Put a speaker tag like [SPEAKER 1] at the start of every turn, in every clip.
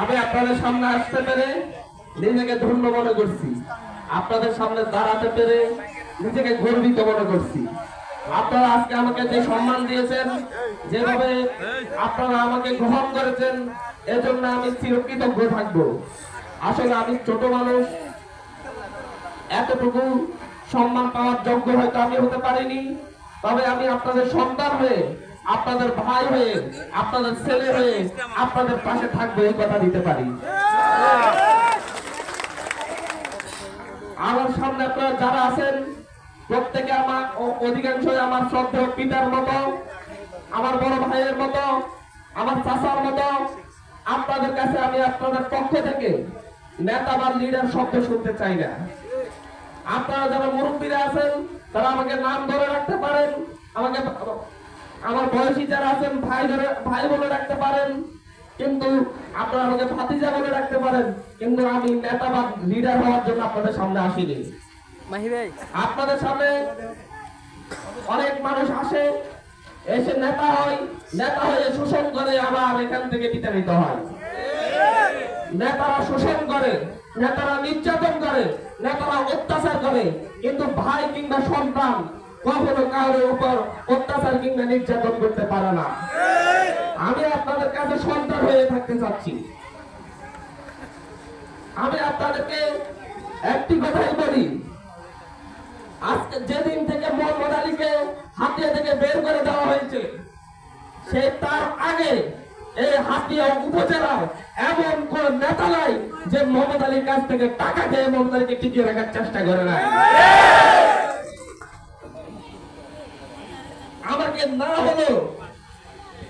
[SPEAKER 1] আমি আপনাদের সামনে আসতে পেরে নিজেকে ধন্য মনে করছি। আপনাদের সামনে দাঁড়াতে পেরে নিজেকে গর্বিত মনে করছি। আপনারা আজকে আমাকে যে সম্মান দিয়েছেন, যেভাবে আপনারা আমাকে গ্রহণ করেছেন, এজন্য আমি চিরকৃতজ্ঞ থাকব। আসলে আমি ছোট মানুষ, এতটুকু সম্মান পাওয়ার যোগ্য হয়তো আমি হতে পারিনি, তবে আমি আপনাদের সন্তান হয়ে আপনাদের ভাই হয়ে, আপনাদের ছেলে হয়ে আপনাদের পাশে থাকব, এই কথা দিতে পারি। আমার সামনে আপনারা যারা আছেন, প্রত্যেকে আমার অধিকাংশই আমার শ্রদ্ধেয় পিতার মতো, আমার বড় ভাইয়ের মতো, আমার চাচার মতো। আপনাদের কাছে আমি আপনাদের পক্ষ থেকে নেতা বা লিডার শব্দ শুনতে চাই না। আপনারা যারা মুরব্বীরা আছেন, তারা আমাকে নাম ধরে রাখতে পারেন, আমাকে আমার বয়সী যারা আছেন ভাই ধরে ভাই বলে রাখতে পারেন কিন্তু আপনারা আমাকে ভাতিজা বলে রাখতে পারেন কিন্তু আমি নেতা বা লিডার হওয়ার জন্য আপনাদের সামনে আসিনি। আপনাদের সামনে অনেক মানুষ আসে এসে নেতা হয় নেতা হয়ে শোষণ করে আবার এখান থেকে বিতাড়িত হয়। নেতারা শোষণ করে নেতারা নির্যাতন করে নেতারা অত্যাচার করে কিন্তু ভাই কিংবা সন্তান কখনো কারোর উপর অত্যাচার কিংবা নির্যাতন করতে পারে না। আমি আপনাদের কাছে সন্তান হয়ে থাকতে চাচ্ছি। আমি আপনাদেরকে একটি কথাই বলি। আজকে যেদিন থেকে মোহাম্মদ আলীকে হাতিয়া থেকে বের করে দেওয়া হয়েছে, সে তার আগে এই হাতিয়া উপজেলার এমন কোন নেতা নাই যে মোহাম্মদ আলীর কাছ থেকে টাকা খেয়ে মোহাম্মদ আলীকে টিকিয়ে রাখার চেষ্টা করে নাই। আমাকে না হলো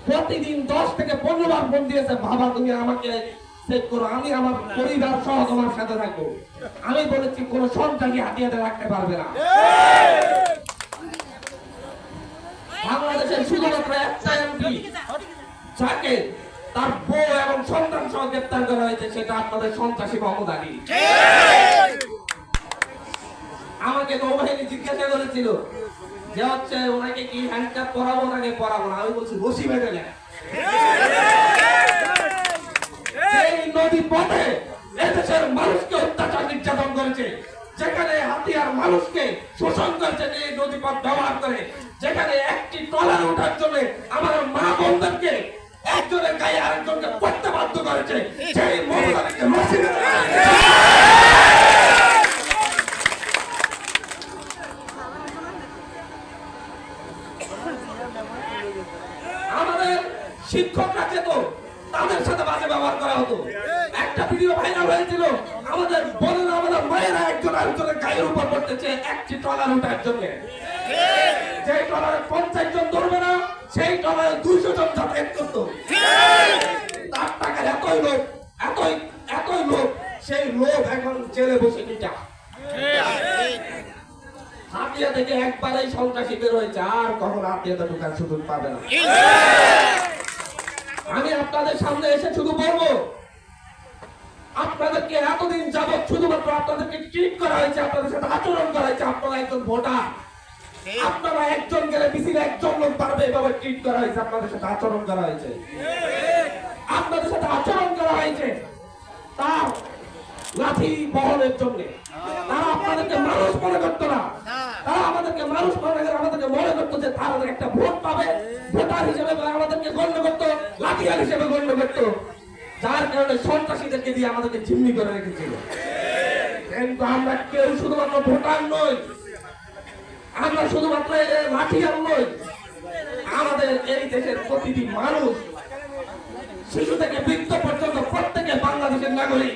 [SPEAKER 1] প্রতিদিন দশ থেকে পনেরো বার ফোন দিয়েছে বাবা তুমি আমাকে সেভ করো। আমি আমার পরিবার সহ তোমার সাথে থাকব। আমি বলেছি কোন সন্তানকে হাতিয়াতে রাখতে পারবে না। বাংলাদেশের শুধুমাত্র একটা এমপি যাকে তার বউ এবং সন্তান সহ গ্রেপ্তার করা হয়েছে সেটা আপনাদের সন্ত্রাসী আলী আমাকে নৌবাহিনী জিজ্ঞাসা করেছিল যে হচ্ছে ওনাকে কি হ্যান্ডকাপ পরাবো নাকি পরাবো না। আমি বলছি, রশি বেঁধে নেয় নদী পথে এদেশের মানুষকে অত্যাচার নির্যাতন করেছে। যেখানে হাতিয়ার মানুষকে শোষণ করেছে, এই নদী পথ ব্যবহার করে। যেখানে একটি ট্রলার ওঠার জন্য আমার মা বোনদেরকে একজনের গায়ে আরেকজনকে পড়তে বাধ্য করেছে। সেই মহিলাকে রশি বেঁধে নেয়। আমাদের শিক্ষকরা যেত তাদের সাথে বাজে ব্যবহার করা হতো একটা ভিডিও ভাইরাল হয়েছিল আমাদের বোনেরা আমাদের মায়েরা একজন আরেকজনের গায়ের উপর পড়তেছে একটি ট্রলার উঠার জন্য যে ট্রলারে পঞ্চাশ জন ধরবে না সেই ট্রলারে দুইশো জন যাতায়াত করতো তার টাকার এতই লোক এতই এতই লোক সেই লোক এখন জেলে বসে হাতিয়া থেকে একবারেই সন্ত্রাসী বের হয়েছে আর কখন হাতিয়াতে ঢোকার সুযোগ পাবে না। আমি আপনাদের সামনে এসে শুধু বলব আপনাদেরকে এতদিন যাবৎ শুধুমাত্র আপনাদেরকে ট্রিট করা হয়েছে আপনাদের সাথে আচরণ করা হয়েছে আপনারা একজন ভোটার। আপনারা একজন গেলে মিছিলে একজন লোক পারবে এভাবে ট্রিট করা হয়েছে আপনাদের সাথে আচরণ করা হয়েছে। আপনাদের সাথে আচরণ করা হয়েছে। তার লাঠি বহনের জন্য। তারা আপনাদেরকে মানুষ মনে করতো না। তারা আমাদেরকে মানুষ মনে করে আমাদেরকে মনে করতো যে তারা একটা ভোট পাবে। ভোটার হিসেবে আমাদেরকে গণ্য করতো লাঠিয়াল হিসেবে গণ্য করতো। যার কারণে সন্ত্রাসীদেরকে দিয়ে আমাদেরকে জিম্মি করে রেখেছিল। কিন্তু আমরা কেউ শুধুমাত্র ভোটার নই আমরা শুধুমাত্র লাঠিয়াল নই। আমাদের এই দেশের প্রতিটি মানুষ শিশু থেকে বৃদ্ধ পর্যন্ত প্রত্যেকে বাংলাদেশের নাগরিক।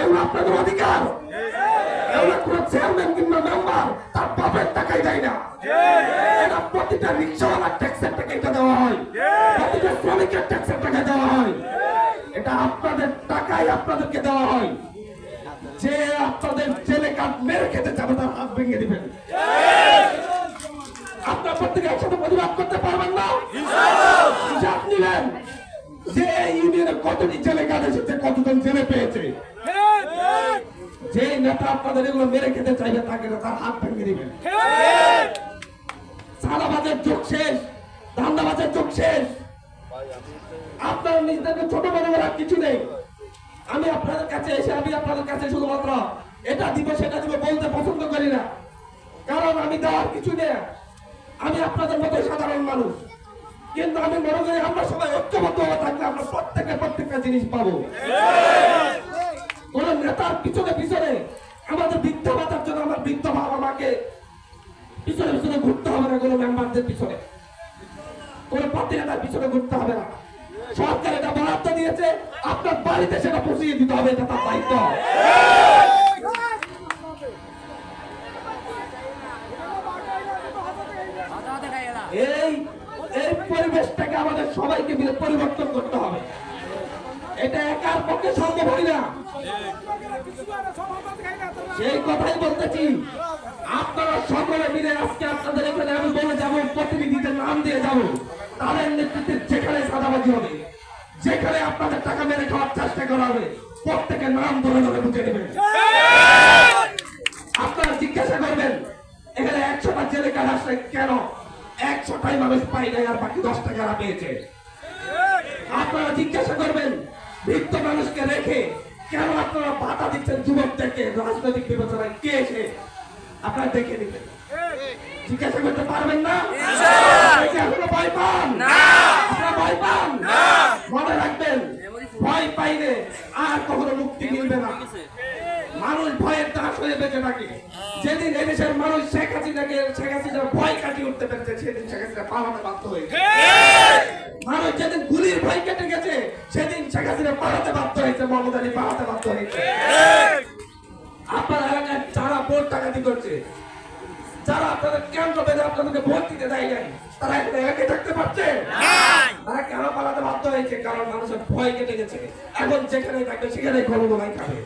[SPEAKER 1] এগুলো আপনাদের অধিকার। কোন চেয়ারম্যান কিংবা মেম্বার ট্যাক্সের টাকা দেওয়া হয়। ট্যাক্সের টাকা দেওয়া হয়। এটা আপনাদের টাকাই আপনাদেরকে দেওয়া হয়। যে আপনাদের জেলে কাঠ মেরে খেতে যাবে, তার হাত ভেঙে দিবেন। আপনার প্রত্যেকে একসাথে প্রতিবাদ করতে পারবেন না? হিসাব নিলেন যে ইউনিয়নে কতটি জেলে কাঠ এসেছে কতজন জেলে পেয়েছে যে নেতা আপনাদের এগুলো মেরে খেতে চাইবে, তাকে তার হাত ভেঙে দিবেন সাদাবাজের চোখ শেষ ধান্দাবাজের চোখ শেষ। আপনার নিজেদেরকে ছোট বড় করার কিছু নেই। আমি আপনাদের কাছে এসে, আমি আপনাদের কাছে শুধুমাত্র এটা দিব, সেটা দিব বলতে পছন্দ করি না। কারণ আমি দেওয়ার কিছু নেই। আমি আপনাদের মতো সাধারণ মানুষ। কিন্তু আমি মনে করি আমরা সবাই ঐক্যবদ্ধ থাকলে আমরা প্রত্যেকে প্রত্যেকটা জিনিস পাবো। কোন নেতার পিছনে পিছনে আমাদের বৃদ্ধ ভাতার জন্য আমার বৃদ্ধ বাবা মাকে পিছনে পিছনে ঘুরতে হবে না কোনো মেম্বারদের পিছনে। কোন পার্টি নেতার পিছনে ঘুরতে হবে না। সরকার এটা বরাদ্দ দিয়েছে, আপনার বাড়িতে সেটা পৌঁছিয়ে দিতে হবে, এটা তার দায়িত্ব এই এই পরিবেশটাকে আমাদের সবাইকে মিলে পরিবর্তন করতে হবে এটা একার পক্ষে সম্ভব হয় না সেই কথাই বলতেছি আপনারা সকলে মিলে আজকে আপনাদের এখানে আমি বলে যাব প্রতিনিধিদের নাম দিয়ে যাব তাদের নেতৃত্বে যেখানে সাদাবাজি হবে যেখানে আপনাদের টাকা মেরে খাওয়ার চেষ্টা করা হবে প্রত্যেকের নাম ধরে ধরে বুঝে নেবেন আপনারা জিজ্ঞাসা করবেন একশোটা জেলে আসলে কেন? একশোটাই মানুষ পাই নাই আর বাকি দশ টাকা পেয়েছে। আপনারা জিজ্ঞাসা করবেন বৃদ্ধ মানুষকে রেখে কেন আপনারা বাধা দিচ্ছেন যুবকদেরকে? রাজনৈতিক বিবেচনায় কে এসে? আপনারা দেখে দিবেন জিজ্ঞাসা করতে পারবেন না? এখনও ভয় পান? আপনারা ভয় পান? মনে রাখবেন ভয় পাইলে আর কখনো মুক্তি মিলবে না। মানুষ ভয়ের দাস হয়ে বেঁচে থাকে। যেদিন এদেশের মানুষ শেখ হাসিনাকে শেখ হাসিনার ভয় কাটিয়ে উঠতে পেরেছে সেদিন শেখ হাসিনা পালাতে বাধ্য হয়েছে মানুষ যেদিন গুলির ভয় কেটে গেছে সেদিন শেখ হাসিনা পালাতে বাধ্য হয়েছে মোহাম্মদ আলী পালাতে বাধ্য হয়েছে। আপনার এলাকায় যারা ভোট করছে যারা আপনাদের কেন্দ্র বেঁধে আপনাদেরকে ভোট দিতে দেয় নাই তারা এখানে একে থাকতে পারছে? তারা কেন পালাতে বাধ্য হয়েছে? কারণ মানুষের ভয় কেটে গেছে। এখন যেখানে থাকবে সেখানে গণগোলাই খাবে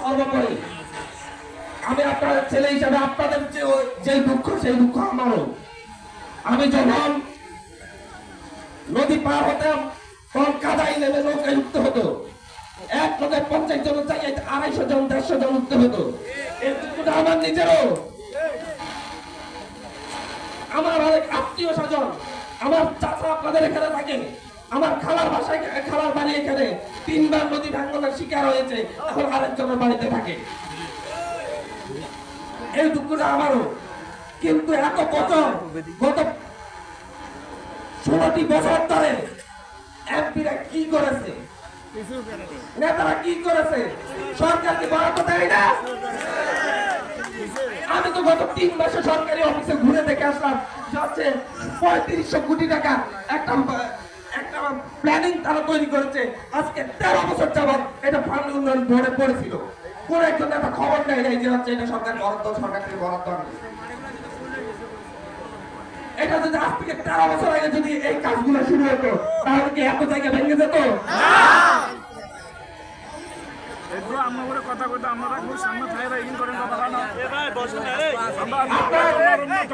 [SPEAKER 1] সর্বোপরি আমি আপনার ছেলে হিসাবে আপনাদের যে দুঃখ, সেই দুঃখ আমারও। আমি যখন নদী পার হতাম, তখন কাদাই নেমে নৌকায় উঠতে হতো। এক লোকের পঞ্চাশ জন জায়গায় আড়াইশো জন, দেড়শো জন উঠতে হতো। দুঃখটা আমার নিজেরও। আমার অনেক আত্মীয় স্বজন, আমার চাচা আপনাদের এখানে থাকে। আমার খালার বাসায় খালার বাড়ি এখানে। তিনবার নদী ভাঙ্গনের শিকার হয়েছে, এখন আরেকজনের বাড়িতে থাকে। এই দুঃখটা আমারও। কিন্তু এত বছর, গত ষোলোটি বছর ধরে এমপিরা কি করেছে? নেতারা কি করেছে? সরকারকে বরাদ্দ দেয় না? আমি তো গত তিন মাসে সরকারি অফিসে ঘুরে দেখে আসলাম যে হচ্ছে পঁয়ত্রিশশো কোটি টাকা একটা একটা প্ল্যানিং তারা তৈরি করেছে। আজকে তেরো বছর যাবৎ এটা ফান্ড উন্নয়ন বোর্ডে পড়েছিল। কোন একজন একটা খবর নেই নাই যে হচ্ছে এটা সরকার বরাদ্দ সরকার থেকে বরাদ্দ এটা যদি আজ থেকে তেরো বছর আগে যদি এই কাজগুলো শুরু হতো তাহলে কি এত জায়গা ভেঙে যেত?
[SPEAKER 2] এগুলো আমরা করে কথা কইতে আমরা খুব সামনে থাইরা ইন করেন কথা না আমরা উন্নত।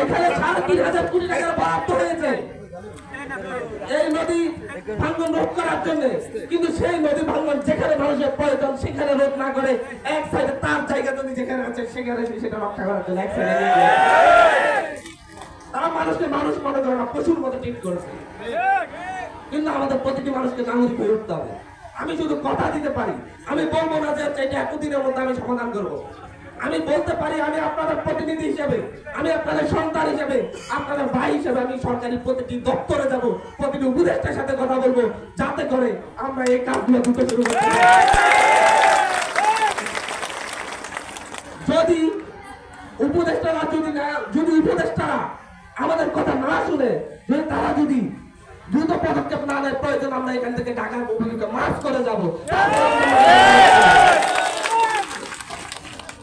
[SPEAKER 1] এখানে কোটি টাকার বরাদ্দ হয়েছে। এই নদী ভাঙ্গন রোধ করার জন্য, কিন্তু সেই নদী ভাঙ্গন যেখানে মানুষের প্রয়োজন, সেখানে রোধ না করে এক সাইডে তার জায়গা যদি যেখানে আছে, সেখানে সেটা রক্ষা করার জন্য এক সাইডে তারা মানুষকে মানুষ মনে করে না প্রচুর মতো ট্রিট করেছে। কিন্তু আমাদের প্রতিটি মানুষকে নাগরিক হয়ে উঠতে হবে। আমি শুধু কথা দিতে পারি, আমি বলব না যে এটা এতদিনের মধ্যে আমি সমাধান করব। আমি বলতে পারি, আমি আপনাদের প্রতিনিধি হিসেবে, আমি আপনাদের সন্তান হিসেবে, আপনাদের ভাই হিসেবে আমি সরকারি প্রতিটি দপ্তরে যাব, প্রতিটি উপদেষ্টার সাথে কথা বলব, যাতে করে আমরা এই কাজগুলো দ্রুত শুরু করতে যদি উপদেষ্টারা, যদি না, যদি উপদেষ্টারা আমাদের কথা না শুনে যদি তারা যদি দ্রুত পদক্ষেপ না নেয়, প্রয়োজন আমরা এখান থেকে ঢাকার মার্চ করে যাব।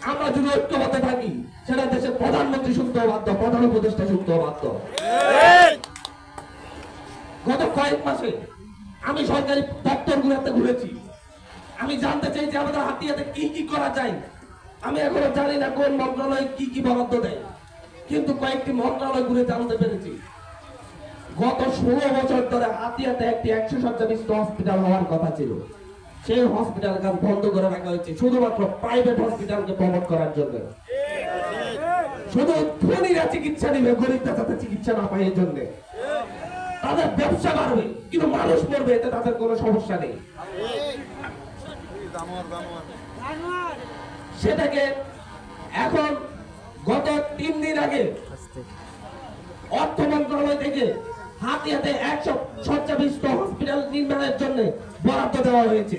[SPEAKER 1] আমরা যদি ঐক্যবদ্ধ থাকি, সেটা দেশের প্রধানমন্ত্রী শুনতে বাধ্য প্রধান উপদেষ্টা শুনতে বাধ্য গত কয়েক মাসে আমি সরকারি দপ্তরগুলোতে ঘুরেছি। আমি জানতে চাই যে আমাদের হাতিয়াতে কি কি করা যায়। আমি এখনও জানি না কোন মন্ত্রণালয় কি কি বরাদ্দ দেয়। কিন্তু কয়েকটি মন্ত্রণালয় ঘুরে জানতে পেরেছি। গত ষোলো বছর ধরে হাতিয়াতে একটি একশো শয্যা বিশিষ্ট হসপিটাল হওয়ার কথা ছিল। সেই হসপিটাল কাজ বন্ধ করে রাখা হয়েছে। শুধুমাত্র প্রাইভেট হসপিটালকে প্রমোট করার জন্য। শুধু ধনীরা চিকিৎসা নিবে গরিবরা যাতে চিকিৎসা না পায় এই জন্য তাদের ব্যবসা বাড়বে, কিন্তু মানুষ মরবে, এতে তাদের কোনো সমস্যা নেই। সেটাকে এখন গত তিন দিন আগে অর্থ মন্ত্রণালয় থেকে হাতে হাতে একশো শয্যা বিশিষ্ট হসপিটাল নির্মাণের জন্য বরাদ্দ দেওয়া হয়েছে।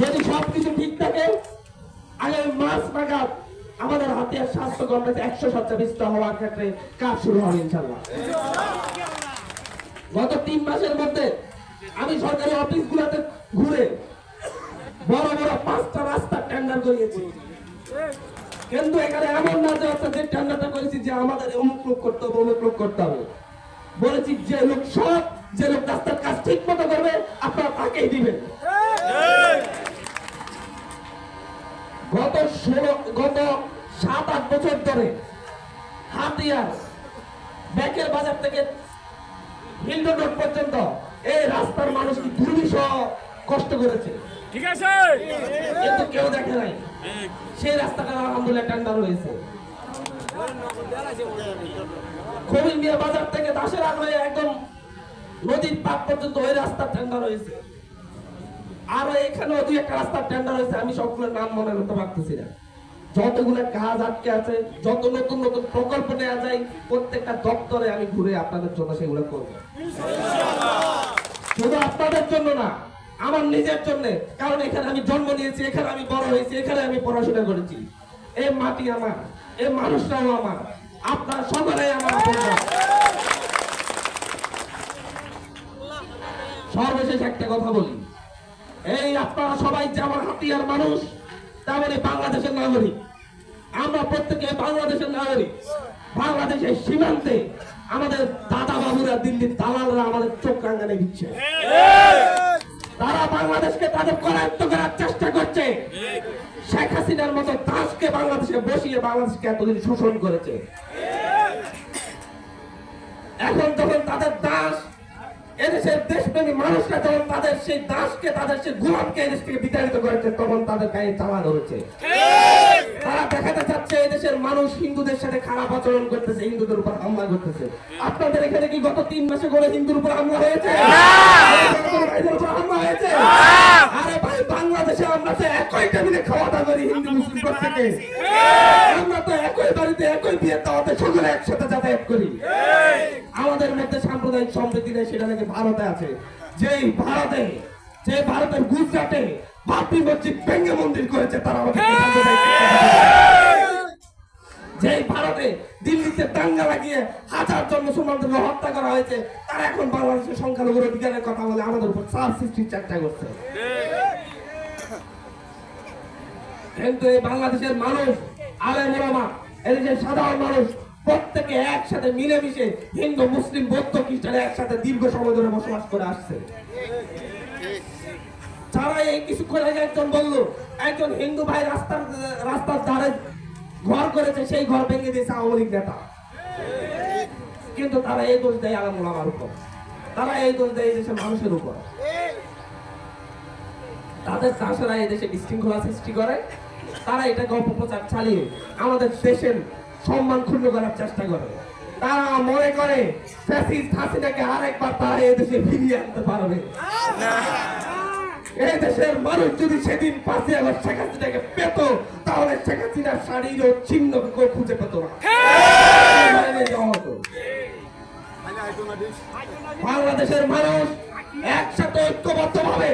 [SPEAKER 1] যদি সবকিছু ঠিক থাকে আগামী মাস নাগাদ আমাদের হাতে স্বাস্থ্য কমপ্লেক্স একশো শয্যা বিশিষ্ট হওয়ার ক্ষেত্রে কাজ শুরু হবে ইনশাল্লাহ গত তিন মাসের মধ্যে আমি সরকারি অফিসগুলোতে ঘুরে বড় বড় পাঁচটা রাস্তার টেন্ডার করিয়েছি। কিন্তু এখানে এমন না যে হচ্ছে যে টেন্ডারটা করেছি যে আমাদের অমুক লোক করতে হবে অমুক লোক করতে হবে। বলেছি যে লোক সৎ যে লোক রাস্তার কাজ ঠিক মতো করবে আপনারা তাকেই দিবেন। গত ষোলো গত সাত আট বছর ধরে হাতিয়ার ব্যাকের বাজার থেকে হিলডন রোড পর্যন্ত এই রাস্তার মানুষ কি দুর্বিষহ কষ্ট করেছে?
[SPEAKER 2] ঠিক আছে।
[SPEAKER 1] কিন্তু কেউ দেখে নাই। সেই আলহামদুলিল্লাহ টেন্ডার হয়েছে খবির মিয়া বাজার থেকে দাসের একদম নদীর পাক পর্যন্ত ওই টেন্ডার হয়েছে আর একটা টেন্ডার হয়েছে আমি সবগুলোর নাম মনে করতে পারতেছি না। যতগুলো কাজ আটকে আছে, যত নতুন নতুন প্রকল্প নেওয়া যায়, প্রত্যেকটা দপ্তরে আমি ঘুরে আপনাদের জন্য সেগুলো করব। শুধু আপনাদের জন্য না আমার নিজের জন্য। কারণ এখানে আমি জন্ম নিয়েছি, এখানে আমি বড় হয়েছি, এখানে আমি পড়াশোনা করেছি। এই মাটি আমার এই মানুষরাও আমার, আপনার সকলেই আমার সর্বশেষ একটা কথা বলি। এই আপনারা সবাই যেমন হাতিয়ার মানুষ তেমনই বাংলাদেশের নাগরিক। আমরা প্রত্যেকে বাংলাদেশের নাগরিক। বাংলাদেশের সীমান্তে আমাদের দাদা বাবুরা, দিল্লির দালালরা আমাদের চোখ রাঙ্গানে দিচ্ছে। তারা বাংলাদেশকে তাদের করায়ত্ত করার চেষ্টা করছে। শেখ হাসিনার মতো দাসকে বাংলাদেশে বসিয়ে বাংলাদেশকে এতদিন শোষণ করেছে। এখন যখন তাদের দাস, এদেশের দেশপ্রেমী মানুষরা যখন তাদের সেই দাসকে, তাদের সেই গোলামকে এদেশ থেকে বিতাড়িত করেছে, তখন তাদের গায়ে চালা ধরেছে। তারা দেখাতে চাচ্ছে এই দেশের মানুষ হিন্দুদের সাথে খারাপ আচরণ করতেছে হিন্দুদের উপর হামলা করতেছে। আপনাদের এখানে কি গত তিন মাসে করে হিন্দুর উপর হামলা হয়েছে? আমাদের উপর হামলা হয়েছে? আরে ভাই বাংলাদেশে আমরা তো একই টেবিলে খাওয়া দাওয়া করি হিন্দু মুসলিম প্রত্যেকে আমরা তো একই বাড়িতে একই বিয়ে দাওয়াতে সকলে একসাথে যাতায়াত করি। আমাদের মধ্যে সাম্প্রদায়িক সম্প্রীতি নেই সেটা নাকি ভারতে আছে। যেই ভারতে যে ভারতের গুজরাটে বাপরি মসজিদ ভেঙ্গে মন্দির করেছে তারা আমাদের যে ভারতে দিল্লিতে দাঙ্গা লাগিয়ে হাজার জন মুসলমানদেরকে হত্যা করা হয়েছে তারা এখন বাংলাদেশের সংখ্যালঘুর অধিকারের কথা বলে আমাদের উপর চাপ সৃষ্টির চেষ্টা করছে। কিন্তু এই বাংলাদেশের মানুষ আলেম ওলামা এদেশের সাধারণ মানুষ প্রত্যেকে একসাথে মিলেমিশে হিন্দু মুসলিম বৌদ্ধ খ্রিস্টান একসাথে দীর্ঘ সময় ধরে বসবাস করে আসছে। তারা এই কিছুক্ষণ আগে একজন বলল, একজন হিন্দু ভাই রাস্তার রাস্তার ধারে ঘর করেছে, সেই ঘর ভেঙে দিয়েছে আওয়ামী লীগ নেতা। কিন্তু তারা এই দোষ দেয় আলম ওলামার উপর। তারা এই দোষ দেয় দেশের মানুষের উপর। তাদের চাষেরা দেশে বিশৃঙ্খলা সৃষ্টি করে। তারা এটাকে অপপ্রচার চালিয়ে আমাদের দেশের সম্মান ক্ষুণ্ণ করার চেষ্টা করে। তারা মনে করে ফ্যাসিস্ট হাসিনাকে আরেকবার তারা এই দেশে ফিরিয়ে আনতে পারবে। এই দেশের মানুষ যদি সেদিন পাঁচই আগস্ট শেখ হাসিনাকে পেত তাহলে শেখ হাসিনার শাড়ির কেউ খুঁজে পেত না। বাংলাদেশের মানুষ একসাথে ঐক্যবদ্ধ ভাবে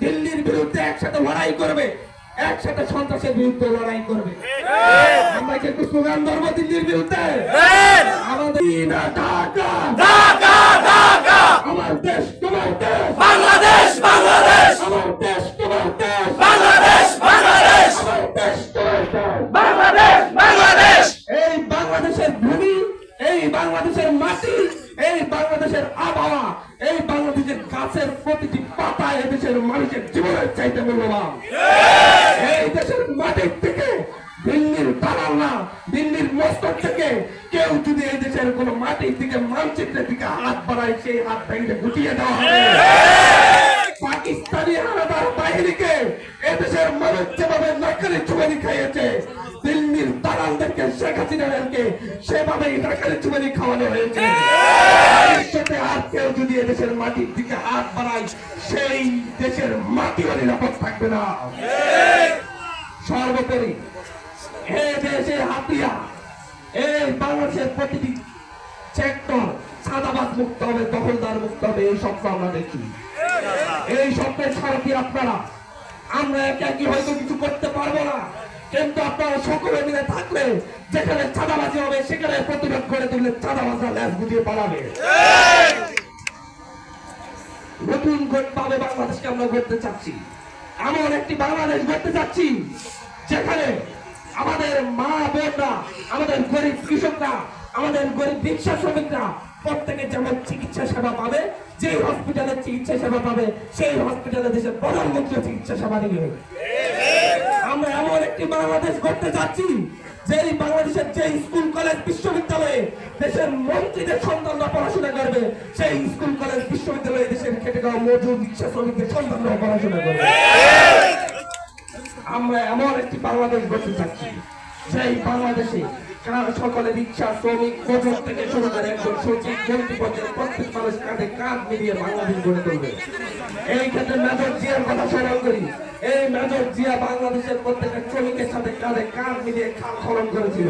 [SPEAKER 1] দিল্লির বিরুদ্ধে একসাথে লড়াই করবে একসাথে সন্ত্রাসের বিরুদ্ধে লড়াই করবে। আমরা কি একটু স্লোগান ধরবো দিল্লির বিরুদ্ধে? আমাদের না ঢাকা। আমার দেশ তোমার দেশ।
[SPEAKER 3] বাংলাদেশ বাংলাদেশ।
[SPEAKER 1] আমার দেশ তোমার দেশ।
[SPEAKER 3] বাংলাদেশ বাংলাদেশ।
[SPEAKER 1] আমার দেশ তোমার দেশ।
[SPEAKER 3] বাংলাদেশ বাংলাদেশ।
[SPEAKER 1] এই বাংলাদেশের ভূমি এই বাংলাদেশের মাটি এই বাংলাদেশের আবহাওয়া এই বাংলাদেশের গাছের প্রতিটি পাতা এদেশের মানুষের জীবনের চাইতে মূল্যবান। এই দেশের মাটির থেকে দিল্লির দালাল না দিল্লির মস্তক থেকে কেউ যদি এই দেশের কোন মাটির দিকে মানচিত্রের দিকে হাত বাড়ায়, সেই হাত ভেঙে গুটিয়ে দেওয়া হবে। পাকিস্তানি হানাদার বাহিনীকে এদেশের মানুষ যেভাবে নাকারি চুমারি খাইয়েছে, দিল্লির দালালদেরকে, শেখ হাসিনাদেরকে সেভাবেই নাকারি চুমারি খাওয়ানো হয়েছে। ভবিষ্যতে আর কেউ যদি এদেশের মাটির দিকে হাত বাড়ায়, সেই দেশের মাটিও নিরাপদ থাকবে না। সর্বোপরি এই স্বপ্ন আমরা দেখি। এই স্বপ্নের সারথি আপনারা। আমরা একে একই হয়তো কিছু করতে পারব না। কিন্তু আপনারা সকলে মিলে থাকলে যেখানে চাঁদাবাজি হবে, সেখানে প্রতিরোধ করে তুললে চাঁদাবাজরা ল্যাস গুটিয়ে পালাবে। নতুন ভাবে বাংলাদেশকে আমরা গড়তে চাচ্ছি। এমন একটি বাংলাদেশ গড়তে চাচ্ছি, যেখানে আমাদের মা বোনরা আমাদের গরিব কৃষকরা, আমাদের গরিব রিক্সা শ্রমিকরা প্রত্যেকে যেমন চিকিৎসা সেবা পাবে যে হসপিটালে চিকিৎসা সেবা পাবে, সেই হসপিটালে দেশের প্রধানমন্ত্রী চিকিৎসা সেবা দিবে। আমরা এমন একটি বাংলাদেশ করতে যাচ্ছি যে বাংলাদেশের যে স্কুল, কলেজ, বিশ্ববিদ্যালয়ে দেশের মন্ত্রীদের সন্তানরা পড়াশোনা করবে, সেই স্কুল, কলেজ, বিশ্ববিদ্যালয়ে দেশের খেটে খাওয়া মজুর রিক্সা শ্রমিকদের সন্তানরা পড়াশোনা করবে। আমরা এমন একটি বাংলাদেশ গড়তে চাচ্ছি সেই বাংলাদেশে। কার- সকলে রিক্সা শ্রমিক, মজুর থেকে শুরু করে একজন সচিব মন্ত্রী পর্যায়ে প্রত্যেক মানুষ কাঁধে কাঁধ মিলিয়ে বাংলাদেশ গড়ে তুলবে। এই ক্ষেত্রে মেজর জিয়ার কথা স্মরণ করি। এই মেজর জিয়া বাংলাদেশের প্রত্যেকটা শ্রমিকের সাথে কাঁধে কাঁধ মিলিয়ে খাল খনন করেছিল।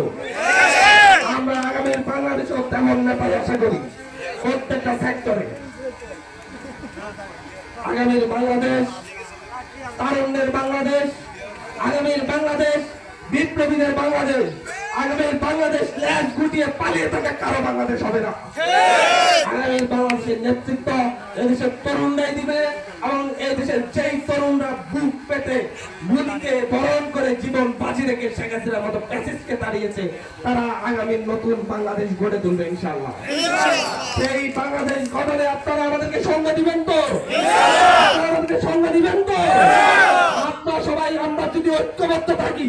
[SPEAKER 1] আমরা আগামী বাংলাদেশেও তেমন নেতাই আশা করি। প্রত্যেকটা সেক্টরে আগামীর বাংলাদেশ, তারুণ্যের বাংলাদেশ, আগামীর বাংলাদেশ বিপ্লবীদের বাংলাদেশ, আগামীর বাংলাদেশ ল্যাস গুটিয়ে পালিয়ে থাকা, কারও বাংলাদেশ হবে না। আগামীর বাংলাদেশের নেতৃত্ব এদেশের তরুণরাই দিবে এবং এই দেশের যেই তরুণরা বুক পেতে গুলিকে বরণ করে জীবন বাজি রেখে শেখ হাসিনার মতো প্যাসেজকে দাঁড়িয়েছে তারা আগামীর নতুন বাংলাদেশ গড়ে তুলবে, ইনশাআল্লাহ। সেই বাংলাদেশ গঠনে আপনারা আমাদেরকে সঙ্গ দিবেন তো? আমাদেরকে সঙ্গ দিবেন তো? আপনারা সবাই, আমরা যদি ঐক্যবদ্ধ থাকি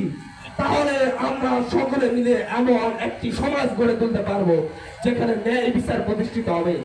[SPEAKER 1] তাহলে আমরা সকলে মিলে এমন একটি সমাজ গড়ে তুলতে পারব যেখানে ন্যায় বিচার প্রতিষ্ঠিত হবে।